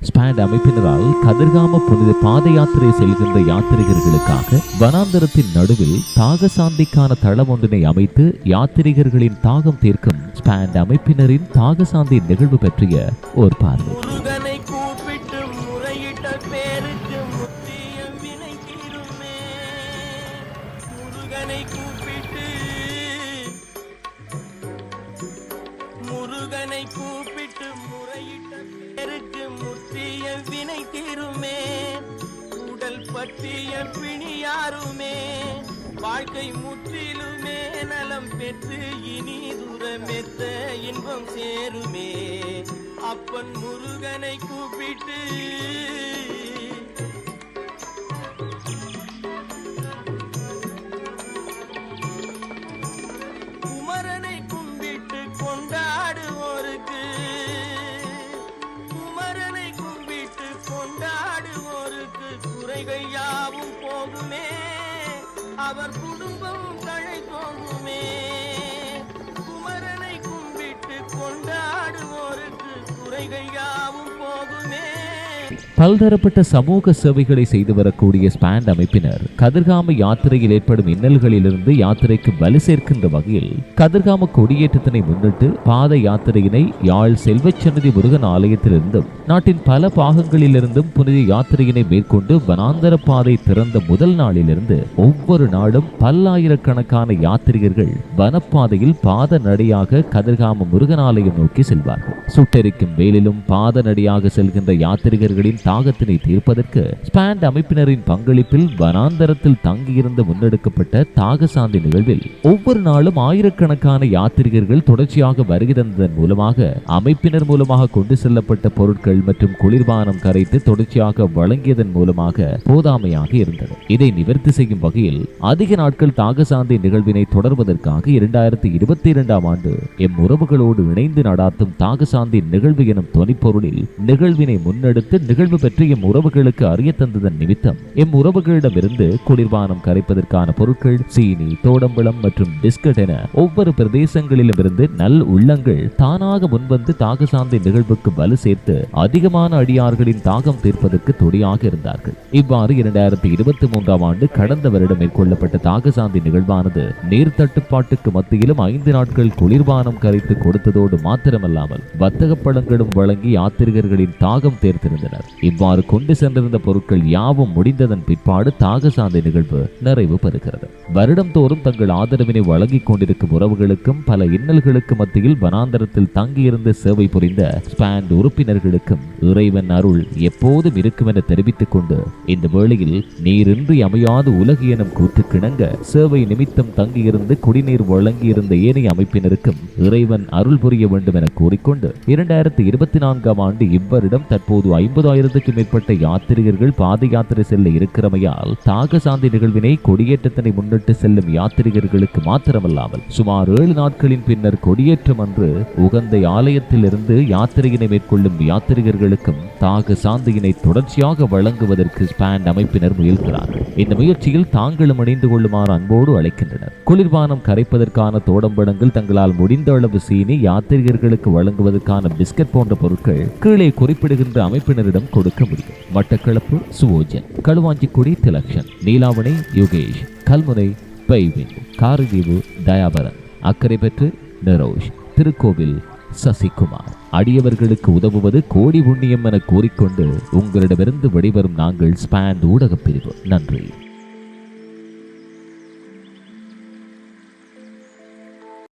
Spanned அமைப்பினரால் கதிர்காம புனித பாத யாத்திரை செல்கின்ற யாத்ரிகர்களுக்காக வனாந்தரத்தின் நடுவில் தாகசாந்திக்கான தளம் ஒன்றினை அமைத்து யாத்ரிகர்களின் தாகம் தீர்க்கும் ஸ்பாண்ட் அமைப்பினரின் தாகசாந்தி நிகழ்வு பற்றிய ஒரு பார்வை. கூப்பிட்டு முருகனை உடல் பற்றிய பிணியாருமே வாழ்க்கை முற்றிலுமே நலம் பெற்று இனி தூரமெத்த இன்பம் சேருமே. அப்பன் முருகனை கூப்பிட்டு குறைகள் யாவும் போகுமே. அவர் குடும்பம் தழை போகுமே. குமரனை கும்பிட்டு கொண்டாடுவோருக்கு குறைகள் யாவும் பல்தரப்பட்ட சமூக சேவைகளை செய்து வரக்கூடிய ஸ்பேண்ட் அமைப்பினர் கதிர்காம யாத்திரையில் ஏற்படும் இன்னல்களிலிருந்து யாத்திரைக்கு வலு சேர்க்கின்ற வகையில் கதிர்காம கொடியேற்றத்தினை முன்னிட்டு பாத யாத்திரையினை யாழ் செல்வச்சன்னதி முருகன் ஆலயத்திலிருந்தும் நாட்டின் பல பாகங்களிலிருந்தும் புனித யாத்திரையினை மேற்கொண்டு வனாந்தர பாதை திறந்த முதல் நாளிலிருந்து ஒவ்வொரு நாளும் பல்லாயிரக்கணக்கான யாத்ரிகர்கள் வனப்பாதையில் பாத நடையாக கதிர்காம முருகன் ஆலயம் நோக்கி செல்வார்கள். சுட்டெரிக்கும் வேலிலும் பாத நடையாக செல்கின்ற யாத்ரிகர்களின் தாகத்தினை தீர்ப்பதற்கு ஸ்பாண்ட் அமைப்பினரின் பங்களிப்பில் வனாந்தரத்தில் தங்கியிருந்து முன்னெடுக்கப்பட்ட தாகசாந்தி நிகழ்வில் ஒவ்வொரு நாளும் ஆயிரக்கணக்கான யாத்திரிகர்கள் தொடர்ச்சியாக வருகை தந்ததன் மூலமாக அமைப்பினர் மூலமாக கொண்டு செல்லப்பட்ட பொருட்கள் மற்றும் குளிர்பானம் கரைத்து தொடர்ச்சியாக வழங்கியதன் மூலமாக போதாமையாக இருந்தது. இதை நிவர்த்தி செய்யும் வகையில் அதிக நாட்கள் தாகசாந்தி நிகழ்வினை தொடர்வதற்காக இரண்டாயிரத்தி இருபத்தி இரண்டாம் ஆண்டு எம் உறவுகளோடு இணைந்து நடாத்தும் தாகசாந்தி நிகழ்வு எனும் தொனிப்பொருளில் நிகழ்வினை முன்னெடுத்து நிகழ்வு பற்றி எம் உறவுகளுக்கு அறிய தந்ததன் நிமித்தம் எம் உறவுகளிடமிருந்து குளிர்பானம் கரைப்பதற்கான பொருட்கள் சீனி தோடம்பழம் மற்றும் பிஸ்கட் என ஒவ்வொரு பிரதேசங்களிலுமிருந்து நல் உள்ளங்கள் தானாக முன்வந்து தாகசாந்தி நிகழ்வுக்கு வலு சேர்த்து அதிகமான அடியார்களின் தாகம் தீர்ப்பதற்கு துடியாக இருந்தார்கள். இவ்வாறு இரண்டாயிரத்தி இருபத்தி மூன்றாம் ஆண்டு கடந்த வருடம் மேற்கொள்ளப்பட்ட தாகசாந்தி நிகழ்வானது நீர் தட்டுப்பாட்டுக்கு மத்தியிலும் ஐந்து நாட்கள் குளிர்பானம் கரைத்து கொடுத்ததோடு மாத்திரமல்லாமல் வர்த்தக பழங்களும் வழங்கி யாத்திரிகர்களின் தாகம் தேர்த்திருந்தனர். இவ்வாறு கொண்டு சென்றிருந்த பொருட்கள் யாவும் முடிந்ததன் பிற்பாடு தாகசாந்தி நிகழ்வு நிறைவு பெறுகிறது. வருடம் தோறும் தங்கள் ஆதரவினை வழங்கிக் கொண்டிருக்கும் உறவுகளுக்கும் பல இன்னல்களுக்கு மத்தியில் வனாந்தரத்தில் தங்கியிருந்து சேவை புரிந்த ஸ்பேண்ட் உறுப்பினர்களுக்கும் இறைவன் அருள் எப்போதும் இருக்கும் என தெரிவித்துக் கொண்டு இந்த வேளையில் நீரின்றி அமையாத உலகு எனும் கூத்து கிணங்க சேவை நிமித்தம் தங்கியிருந்து குடிநீர் வழங்கியிருந்த ஏனைய அமைப்பினருக்கும் இறைவன் அருள் புரிய வேண்டும் என கூறிக்கொண்டு இரண்டாயிரத்தி இருபத்தி நான்காம் ஆண்டு இவ்வருடம் தற்போது ஐம்பதாயிரம் ஐம்பதாயிரத்துக்கும் மேற்பட்ட யாத்திரிகர்கள் பாத யாத்திரை செல்ல இருக்கிறமையால் தாகசாந்தி நிகழ்வினை கொடியேற்றத்தினை முன்னிட்டு செல்லும் யாத்திரிகர்களுக்கு மாத்திரமல்லாமல் சுமார் ஏழு நாட்களின் பின்னர் கொடியேற்றம் அன்று உகந்த ஆலயத்திலிருந்து யாத்திரையினை மேற்கொள்ளும் யாத்திரிகர்களுக்கும் தாக சாந்தியினை தொடர்ச்சியாக வழங்குவதற்கு ஸ்பாண்ட் அமைப்பினர் முயல்கிறார்கள். இந்த முயற்சியில் தாங்களும் இணைந்து கொள்ளுமாறு அன்போடு அழைக்கின்றனர். குளிர்பானம் கரைப்பதற்கான தோடம்படங்கள் தங்களால் முடிந்த அளவு சீனி யாத்திரிகர்களுக்கு வழங்குவதற்கான பிஸ்கட் போன்ற பொருட்கள் கீழே குறிப்பிடுகின்ற அமைப்பினரிடம் கொடுக்க முடியும். மட்டக்களப்பு சுவோஜன் களுவாஞ்சிக்குடி திலக்ஷன் நீலாவணை யுகேஷ் கல்முனை பைவின் காரதீவு தயாபரன் அக்கறை பெற்று நரோஷ் திருக்கோவில் சசிகுமார். அடியவர்களுக்கு உதவுவது கோடி புண்ணியம் என கூறிக்கொண்டு உங்களிடமிருந்து வெளிவரும் நாங்கள் ஸ்பேன் ஊடகப் பிரிவு. நன்றி.